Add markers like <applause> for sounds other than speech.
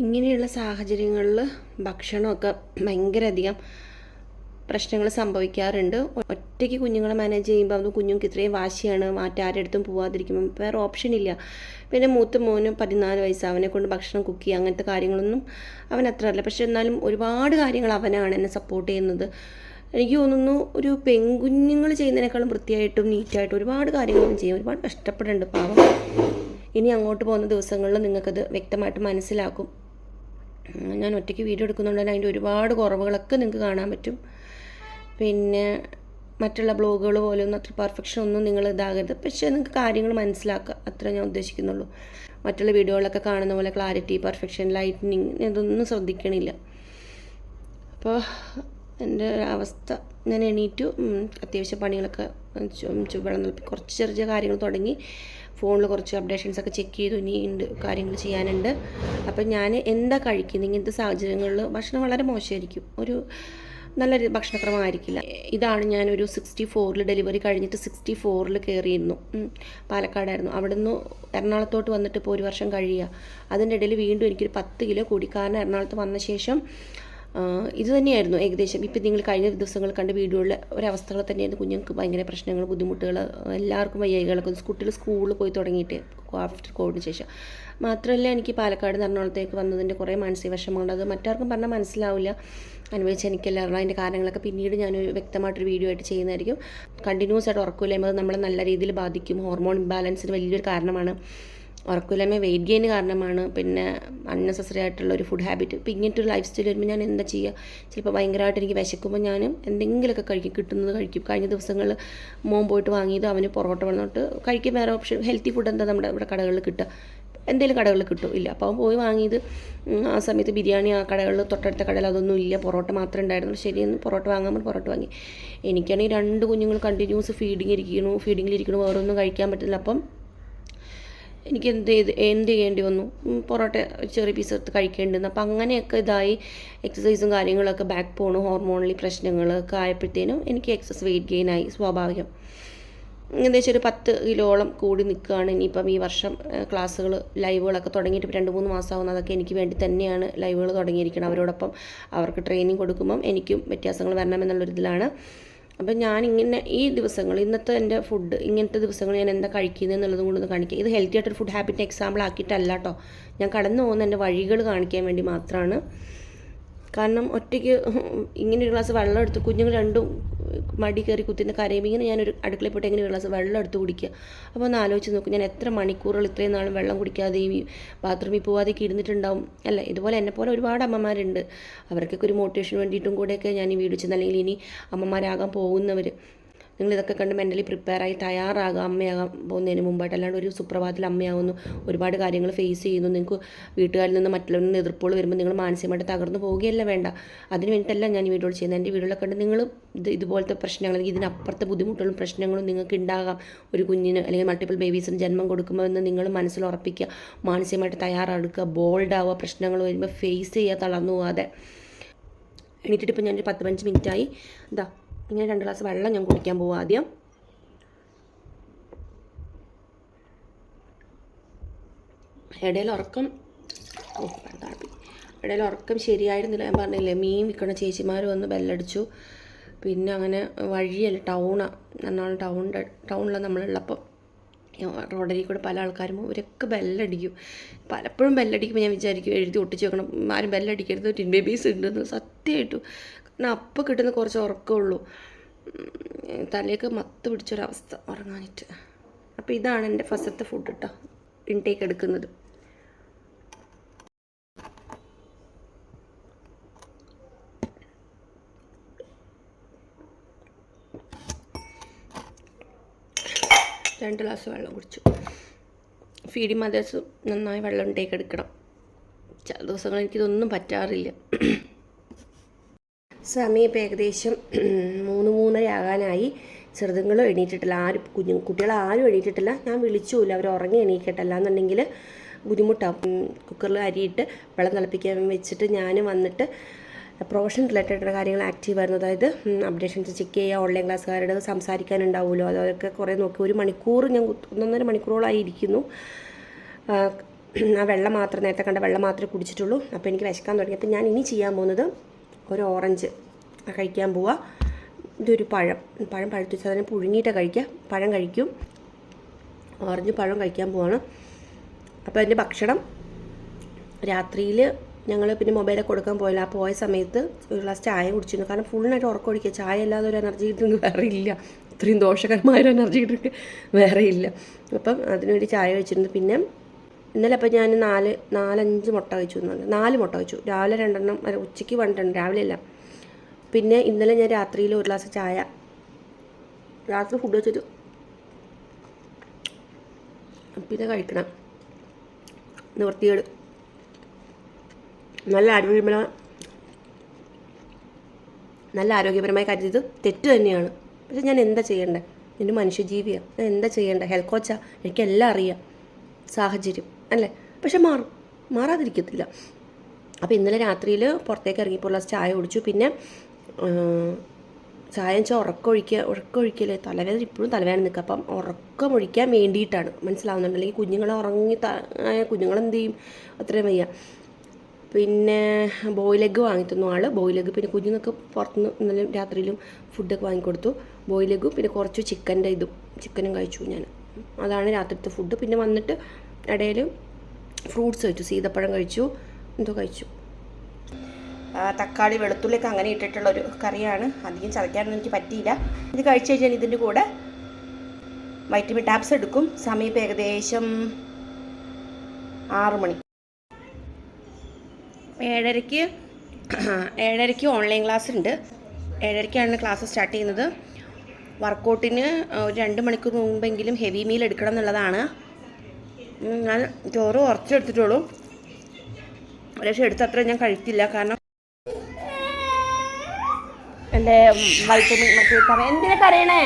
ഇങ്ങനെയുള്ള സാഹചര്യങ്ങളിൽ ഭക്ഷണമൊക്കെ ഭയങ്കര അധികം പ്രശ്നങ്ങൾ സംഭവിക്കാറുണ്ട്. ഒറ്റയ്ക്ക് കുഞ്ഞുങ്ങളെ മാനേജ് ചെയ്യുമ്പോൾ അത് കുഞ്ഞുങ്ങൾക്ക് ഇത്രയും വാശിയാണ് മറ്റാരടുത്തും പോവാതിരിക്കുമ്പോൾ വേറെ ഓപ്ഷൻ ഇല്ല. പിന്നെ മൂത്ത മോന് പതിനാല് വയസ്സ് അവനെ കൊണ്ട് ഭക്ഷണം കുക്ക് ചെയ്യുക അങ്ങനത്തെ കാര്യങ്ങളൊന്നും അവൻ അത്ര അല്ല. പക്ഷെ എന്നാലും ഒരുപാട് കാര്യങ്ങൾ അവനാണ് എന്നെ സപ്പോർട്ട് ചെയ്യുന്നത്. എനിക്ക് തോന്നുന്നു ഒരു പെൺകുഞ്ഞുങ്ങൾ ചെയ്യുന്നതിനേക്കാളും വൃത്തിയായിട്ടും നീറ്റായിട്ടും ഒരുപാട് കാര്യങ്ങളും ചെയ്യും. ഒരുപാട് കഷ്ടപ്പെടുന്നുണ്ട് പാവം. ഇനി അങ്ങോട്ട് പോകുന്ന ദിവസങ്ങളിൽ നിങ്ങൾക്കത് വ്യക്തമായിട്ട് മനസ്സിലാക്കും. ഞാൻ ഒറ്റയ്ക്ക് വീഡിയോ എടുക്കുന്നുണ്ട് അതിന്റെ ഒരുപാട് കുറവുകളൊക്കെ നിങ്ങൾക്ക് കാണാൻ പറ്റും. പിന്നെ മറ്റുള്ള ബ്ലോഗുകൾ പോലെയൊന്നും അത്ര പെർഫെക്ഷൻ ഒന്നും നിങ്ങൾ ഇതാകരുത്. പക്ഷേ നിങ്ങൾക്ക് കാര്യങ്ങൾ മനസ്സിലാക്കുക. അത്ര ഞാൻ ഉദ്ദേശിക്കുന്നുള്ളൂ. മറ്റുള്ള വീഡിയോകളൊക്കെ കാണുന്ന പോലെ ക്ലാരിറ്റി പെർഫെക്ഷൻ ലൈറ്റനിങ് ഇതൊന്നും ശ്രദ്ധിക്കണില്ല. അപ്പോൾ എന്റെ അവസ്ഥ ഞാൻ എണീറ്റു അത്യാവശ്യം പണികളൊക്കെ വെള്ളം കുറച്ച് ചെറിയ ചെറിയ കാര്യങ്ങൾ തുടങ്ങി. ഫോണിൽ കുറച്ച് അപ്ഡേഷൻസ് ഒക്കെ ചെക്ക് ചെയ്തു ഇനി ഉണ്ട് കാര്യങ്ങൾ ചെയ്യാനുണ്ട്. അപ്പം ഞാൻ എന്താ കഴിക്കുന്നത് ഇങ്ങനത്തെ സാഹചര്യങ്ങളിൽ ഭക്ഷണം വളരെ മോശമായിരിക്കും ഒരു നല്ലൊരു ഭക്ഷണക്രമമായിരിക്കില്ല. ഇതാണ് ഞാനൊരു സിക്സ്റ്റി ഫോറിൽ ഡെലിവറി കഴിഞ്ഞിട്ട് സിക്സ്റ്റി ഫോറിൽ കയറിയിരുന്നു പാലക്കാടായിരുന്നു. അവിടുന്ന് എറണാകുളത്തോട്ട് വന്നിട്ട് ഇപ്പോൾ ഒരു വർഷം കഴിയുക അതിന്റെ ഇടയിൽ വീണ്ടും എനിക്കൊരു പത്ത് കിലോ കൂടി. കാരണം എറണാകുളത്ത് വന്ന ശേഷം ഇത് തന്നെയായിരുന്നു ഏകദേശം. ഇപ്പം നിങ്ങൾ കഴിഞ്ഞ ദിവസങ്ങൾ കണ്ട വീഡിയോയിലെ ഒരവസ്ഥകൾ തന്നെയായിരുന്നു. കുഞ്ഞുങ്ങൾക്ക് ഭയങ്കര പ്രശ്നങ്ങൾ ബുദ്ധിമുട്ടുകൾ എല്ലാവർക്കും വയ്യായികളൊക്കെ കുട്ടികൾ സ്കൂളിൽ പോയി തുടങ്ങിയിട്ട് ആഫ്റ്റർ കോവിഡിന് ശേഷം. മാത്രമല്ല എനിക്ക് പാലക്കാട് നിന്ന് എറണാകുളത്തേക്ക് വന്നതിന്റെ കുറേ മാനസിക വിഷമമുണ്ട് അത് മറ്റാർക്കും പറഞ്ഞാൽ മനസ്സിലാവില്ല. അനുഭവിച്ച് എനിക്കെല്ലാം അതിന്റെ കാരണങ്ങളൊക്കെ പിന്നീട് ഞാനൊരു വ്യക്തമായിട്ടൊരു വീഡിയോ ആയിട്ട് ചെയ്യുന്നതായിരിക്കും. കണ്ടിന്യൂസ് ആയിട്ട് ഉറക്കമില്ലായ്മ അത് നമ്മളെ നല്ല രീതിയിൽ ബാധിക്കും. ഹോർമോൺ ഇംബാലൻസിന് വലിയൊരു കാരണമാണ്. ഉറക്കമില്ലായ്മ വെയിറ്റ് ഗെയിൻ കാരണമാണ്. പിന്നെ അൺനെസസറി ആയിട്ടുള്ള ഒരു ഫുഡ് ഹാബിറ്റ് ഇപ്പം ഇങ്ങനത്തെ ഒരു ലൈഫ് സ്റ്റൈൽ വരുമ്പോൾ ഞാൻ എന്താ ചെയ്യുക ചിലപ്പോൾ ഭയങ്കരമായിട്ട് എനിക്ക് വിശക്കുമ്പോൾ ഞാൻ എന്തെങ്കിലുമൊക്കെ കഴിക്കും. കിട്ടുന്നത് കഴിക്കും. കഴിഞ്ഞ ദിവസങ്ങളിൽ മോൻ പോയിട്ട് വാങ്ങിയത് അവന് പൊറോട്ട വന്നിട്ട് കഴിക്കാൻ വേറെ ഓപ്ഷൻ ഹെൽത്തി ഫുഡ് എന്താ നമ്മുടെ ഇവിടെ കടകളിൽ കിട്ടുക? എന്തെങ്കിലും കടകളിൽ കിട്ടും. ഇല്ല. അപ്പോൾ അവൻ പോയി വാങ്ങിയത് ആ സമയത്ത് ബിരിയാണി ആ കടകളിൽ തൊട്ടടുത്ത കടയിൽ അതൊന്നും ഇല്ല. പൊറോട്ട മാത്രമേ ഉണ്ടായിരുന്നു. ശരിയെന്ന് പൊറോട്ട വാങ്ങാൻ പൊറോട്ട വാങ്ങി. എനിക്കാണെങ്കിൽ രണ്ട് കുഞ്ഞുങ്ങൾ കണ്ടിന്യൂസ് ഫീഡിങ് ഇരിക്കണു ഫീഡിങ്ങിലിരിക്കണു വേറൊന്നും കഴിക്കാൻ പറ്റില്ല. അപ്പം എനിക്ക് എന്ത് ചെയ്ത് എന്ത് ചെയ്യേണ്ടി വന്നു പൊറോട്ട ചെറിയ പീസ് എടുത്ത് കഴിക്കേണ്ടിരുന്നു അപ്പം അങ്ങനെയൊക്കെ ഇതായി എക്സസൈസും കാര്യങ്ങളൊക്കെ ബാക്ക് പോണു. ഹോർമോണലി പ്രശ്നങ്ങളൊക്കെ ആയപ്പോഴത്തേനും എനിക്ക് എക്സസ് വെയിറ്റ് ഗെയിൻ ആയി സ്വാഭാവികം. ഏകദേശം ഒരു പത്ത് കിലോളം കൂടി നിൽക്കുകയാണ് ഇനിയിപ്പം ഈ വർഷം ക്ലാസ്സുകൾ ലൈവുകളൊക്കെ തുടങ്ങിയിട്ട് രണ്ട് മൂന്ന് മാസമാകുന്ന അതൊക്കെ എനിക്ക് വേണ്ടി തന്നെയാണ് ലൈവുകൾ തുടങ്ങിയിരിക്കുന്നത് അവരോടൊപ്പം അവർക്ക് ട്രെയിനിങ് കൊടുക്കുമ്പം എനിക്കും വ്യത്യാസങ്ങൾ വരണമെന്നുള്ളൊരിതിലാണ്. അപ്പം ഞാൻ ഇങ്ങനെ ഈ ദിവസങ്ങൾ ഇന്നത്തെ എന്റെ ഫുഡ് ഇങ്ങനത്തെ ദിവസങ്ങൾ ഞാൻ എന്താ കഴിക്കുന്നത് എന്നുള്ളതും കൊണ്ടൊന്ന് കാണിക്കുക ഇത് ഹെൽത്തി ആയിട്ടൊരു ഫുഡ് ഹാബിറ്റ് എക്സാമ്പിൾ ആക്കിയിട്ടല്ല കേട്ടോ ഞാൻ കടന്നു പോകുന്ന എന്റെ വഴികൾ കാണിക്കാൻ വേണ്ടി മാത്രമാണ് കാരണം ഒറ്റയ്ക്ക് ഇങ്ങനെ ഒരു ഗ്ലാസ് വെള്ളം എടുത്ത് കുഞ്ഞുങ്ങൾ രണ്ടും മടി കയറി കുത്തിന്ന് കരയുമ്പോൾ ഇങ്ങനെ ഞാനൊരു അടുക്കളയിൽ പോയിട്ട് എങ്ങനെ ഗ്ലാസ് വെള്ളം എടുത്ത് കുടിക്കുക? അപ്പോൾ ഒന്ന് ആലോചിച്ച് നോക്കും ഞാൻ എത്ര മണിക്കൂറുകൾ ഇത്രയും നാളും വെള്ളം കുടിക്കാതെ ഈ ബാത്റൂമിൽ പോവാതെയൊക്കെ ഇരുന്നിട്ടുണ്ടാവും? അല്ല? ഇതുപോലെ എന്നെ പോലെ ഒരുപാട് അമ്മമാരുണ്ട്. അവർക്കൊക്കെ ഒരു മോട്ടിവേഷൻ വേണ്ടിയിട്ടും കൂടെയൊക്കെ ഞാൻ ഈ വീഡിയോ ചെയ്യുന്നത് അല്ലെങ്കിൽ ഇനി അമ്മമാരാകാൻ പോകുന്നവർ നിങ്ങൾ ഇതൊക്കെ കണ്ട് മെന്റലി പ്രിപ്പയറായി തയ്യാറാകാം അമ്മയാകാൻ പോകുന്നതിന് മുമ്പായിട്ട്. അല്ലാണ്ട് ഒരു സുപ്രഭാതത്തിൽ അമ്മയാകുന്നു ഒരുപാട് കാര്യങ്ങൾ ഫേസ് ചെയ്യുന്നു നിങ്ങൾക്ക് വീട്ടുകാരിൽ നിന്ന് മറ്റുള്ളവരിൽ നിന്ന് എതിർപ്പുകൾ വരുമ്പോൾ നിങ്ങൾ മാനസികമായിട്ട് തകർന്നു പോവുകയല്ല വേണ്ട. അതിന് വേണ്ടിയിട്ടല്ല ഞാൻ ഈ വീഡിയോയിൽ ചെയ്യുന്നത്. എന്റെ വീഡിയോയിലൊക്കെ കണ്ട് നിങ്ങൾ ഇത് ഇതുപോലത്തെ പ്രശ്നങ്ങൾ അല്ലെങ്കിൽ ഇതിനപ്പുറത്തെ ബുദ്ധിമുട്ടുകളും പ്രശ്നങ്ങളും നിങ്ങൾക്ക് ഉണ്ടാകാം. ഒരു കുഞ്ഞിന് അല്ലെങ്കിൽ മൾട്ടിപ്പിൾ ബേബീസിന് ജന്മം കൊടുക്കുമ്പോൾ എന്ന് നിങ്ങൾ മനസ്സിൽ ഉറപ്പിക്കുക. മാനസികമായിട്ട് തയ്യാറെടുക്കുക. ബോൾഡ് ആവുക. പ്രശ്നങ്ങൾ വരുമ്പോൾ ഫേസ് ചെയ്യുക തളർന്നു പോകാതെ. എണീറ്റിട്ട് ഇപ്പോൾ ഞാനൊരു പത്ത് പതിനഞ്ച് മിനിറ്റായി ഇതാ ഇങ്ങനെ രണ്ട് ഗ്ലാസ് വെള്ളം ഞാൻ കുടിക്കാൻ പോകും ആദ്യം. ഇടയിൽ ഉറക്കം ഓ ഇടയിൽ ഉറക്കം ശരിയായിരുന്നില്ല ഞാൻ പറഞ്ഞില്ലേ മീൻ വിൽക്കണ ചേച്ചിമാർ വന്ന് ബെല്ലടിച്ചു. പിന്നെ അങ്ങനെ വഴിയല്ല ടൗണാണ് എന്നാണ് ടൗണിന്റെ ടൗണിലാണ് നമ്മളുള്ളപ്പം. റോഡരിൽ കൂടെ പല ആൾക്കാരും ഇവരൊക്കെ ബെല്ലടിക്കും. പലപ്പോഴും ബെല്ലടിക്കുമ്പോൾ ഞാൻ വിചാരിക്കും എഴുതി ഒട്ടിച്ച് വെക്കണം. ആരും ബെല്ലടിക്കരുത് ടിൻ ബേബീസ് ഉണ്ടെന്ന് സത്യമായിട്ടും. കാരണം അപ്പോൾ കിട്ടുന്ന കുറച്ച് ഉറക്കമുള്ളൂ തലയൊക്കെ മത്ത് പിടിച്ചൊരവസ്ഥ ഉറങ്ങാനിട്ട്. അപ്പോൾ ഇതാണ് എന്റെ ഫസ്റ്റത്തെ ഫുഡ് കേട്ടോ ഇൻടേക്ക് എടുക്കുന്നത്. രണ്ട് ഗ്ലാസ് വെള്ളം കുടിച്ചു. ഫീഡി മദേഴ്സ് നന്നായി വെള്ളം ഇൻടേക്ക് എടുക്കണം. ചില ദിവസങ്ങൾ എനിക്കിതൊന്നും പറ്റാറില്ല. സമയം ഏകദേശം <clears throat> മൂന്ന് മൂന്നര ആകാനായി ചെറുതുങ്ങളും എണീറ്റിട്ടില്ല. ആരും കുഞ്ഞു കുട്ടികൾ ആരും എണീറ്റിട്ടില്ല. ഞാൻ വിളിച്ചുമില്ല അവർ ഉറങ്ങി എണീക്കട്ടല്ല എന്നുണ്ടെങ്കിൽ ബുദ്ധിമുട്ടാവും കുക്കറിൽ അരിയിട്ട് വെള്ളം തിളപ്പിക്കാൻ വെച്ചിട്ട് ഞാൻ വന്നിട്ട് പ്രൊഫഷൻ റിലേറ്റഡ് കാര്യങ്ങൾ ആക്റ്റീവ് ആയിരുന്നു. അതായത് അപ്ഡേഷൻസ് ചെക്ക് ചെയ്യുക ഓൺലൈൻ ക്ലാസ്സുകാരോട് സംസാരിക്കാനുണ്ടാവുമല്ലോ. അതൊക്കെ കുറേ നോക്കി. ഒരു മണിക്കൂർ ഞാൻ ഒന്നൊന്നര മണിക്കൂറോളായി ഇരിക്കുന്നു ആ വെള്ളം മാത്രം നേരത്തെ കണ്ട വെള്ളം മാത്രമേ കുടിച്ചിട്ടുള്ളൂ. അപ്പോൾ എനിക്ക് വിശക്കാൻ തുടങ്ങി. അപ്പോൾ ഞാൻ ഇനി ചെയ്യാൻ പോകുന്നത് ഒരു ഓറഞ്ച് കഴിക്കാൻ പോവുക ഇതൊരു പഴം. പഴം പഴുത്ത് വെച്ചാൽ അതിനെ പുഴുങ്ങിയിട്ട് കഴിക്കുക പഴം കഴിക്കും. ഓറഞ്ച് പഴം കഴിക്കാൻ പോവാണ്. അപ്പോൾ എന്റെ ഭക്ഷണം രാത്രിയിൽ ഞങ്ങൾ പിന്നെ മൊബൈലൊക്കെ കൊടുക്കാൻ പോയില്ല. ആ പോയ സമയത്ത് ഒരു ഗ്ലാസ് ചായ കുടിച്ചിരുന്നു. കാരണം ഫുള്ളായിട്ട് ഉറക്കം ഒഴിക്കുക. ചായ അല്ലാതെ ഒരു എനർജി ഡ്രിങ്ക് വേറെ ഇല്ല. ഇത്രയും ദോഷകരമായ ഒരു എനർജി ഡ്രിങ്ക് വേറെ ഇല്ല. അപ്പം അതിനുവേണ്ടി ചായ കഴിച്ചിരുന്നു. പിന്നെ ഇന്നലെ അപ്പം ഞാൻ നാല് നാലഞ്ച് മുട്ട കഴിച്ചു എന്ന് പറഞ്ഞു. നാല് മുട്ട കഴിച്ചു. രാവിലെ രണ്ടെണ്ണം ഉച്ചയ്ക്ക് രണ്ടെണ്ണം രാവിലെ അല്ല പിന്നെ ഇന്നലെ ഞാൻ രാത്രിയിൽ ഒരു ഗ്ലാസ് ചായ. രാത്രി ഫുഡ് വെച്ചിട്ട് പിന്നെ കഴിക്കണം. നിവൃത്തികേട് നല്ല ആരോഗ്യപരമായ നല്ല ആരോഗ്യപരമായി കരുതിയത് തെറ്റ് തന്നെയാണ്. പക്ഷെ ഞാൻ എന്താ ചെയ്യേണ്ടത് എന്റെ മനുഷ്യജീവിയാണ് ഞാൻ എന്താ ചെയ്യേണ്ടത് ഹെൽത്ത് കോച്ചാ എനിക്കെല്ലാം അറിയാം. സാഹചര്യം. അല്ലേ? പക്ഷെ മാറും. മാറാതിരിക്കത്തില്ല. അപ്പോൾ ഇന്നലെ രാത്രിയിൽ പുറത്തേക്ക് ഇറങ്ങിയപ്പോൾ ചായ കുടിച്ചു. പിന്നെ ചായ വെച്ചാൽ ഉറക്കമൊഴിക്കുക ഉറക്കമൊഴിക്കൽ തലവേദന ഇപ്പോഴും തലവേദന നിൽക്കുക അപ്പം ഉറക്കമൊഴിക്കാൻ വേണ്ടിയിട്ടാണ്. മനസ്സിലാവുന്നുണ്ട് അല്ലെങ്കിൽ കുഞ്ഞുങ്ങളെ ഉറങ്ങി കുഞ്ഞുങ്ങളെന്ത് ചെയ്യും? അത്രയും വയ്യ. പിന്നെ ബോയിലെഗ് എഗ്ഗ് വാങ്ങി തന്നു ആൾ ബോയിലെഗ് പിന്നെ കുഞ്ഞുങ്ങൾക്ക് പുറത്തുനിന്ന് ഇന്നലെ രാത്രിയിലും ഫുഡൊക്കെ വാങ്ങിക്കൊടുത്തു ബോയിലെഗും പിന്നെ കുറച്ച് ചിക്കന്റെ ഇതും. ചിക്കനും കഴിച്ചു ഞാൻ. അതാണ് രാത്രിത്തെ ഫുഡ് പിന്നെ വന്നിട്ട് ഇടയിൽ ഫ്രൂട്ട്സ് കഴിച്ചു സീതപ്പഴം കഴിച്ചു എന്തോ കഴിച്ചു. തക്കാളി വെളുത്തുള്ളിയൊക്കെ അങ്ങനെ ഇട്ടിട്ടുള്ള ഒരു കറിയാണ്. അധികം ചതയ്ക്കാനൊന്നും എനിക്ക് പറ്റിയില്ല. ഇത് കഴിച്ചു കഴിഞ്ഞാൽ ഇതിന്റെ കൂടെ വൈറ്റമിൻ ടാബ്സ് എടുക്കും. സമയം ഏകദേശം ആറു മണി. ഏഴരയ്ക്ക് ഏഴരയ്ക്ക് ഓൺലൈൻ ക്ലാസ് ഉണ്ട്. ഏഴരയ്ക്കാണ് ക്ലാസ് സ്റ്റാർട്ട് ചെയ്യുന്നത്. വർക്കൗട്ടിന് ഒരു രണ്ട് മണിക്കൂർ മുമ്പെങ്കിലും ഹെവി മീൽ എടുക്കണം എന്നുള്ളതാണ്. ഞാൻ ചോറ് കുറച്ചെടുത്തിട്ടുള്ളൂ പക്ഷേ എടുത്തത്ര ഞാൻ കഴിക്കില്ല. കാരണം എന്റെ വൈറ്റമിൻ മറ്റേ എന്തിനാ കറിയണേ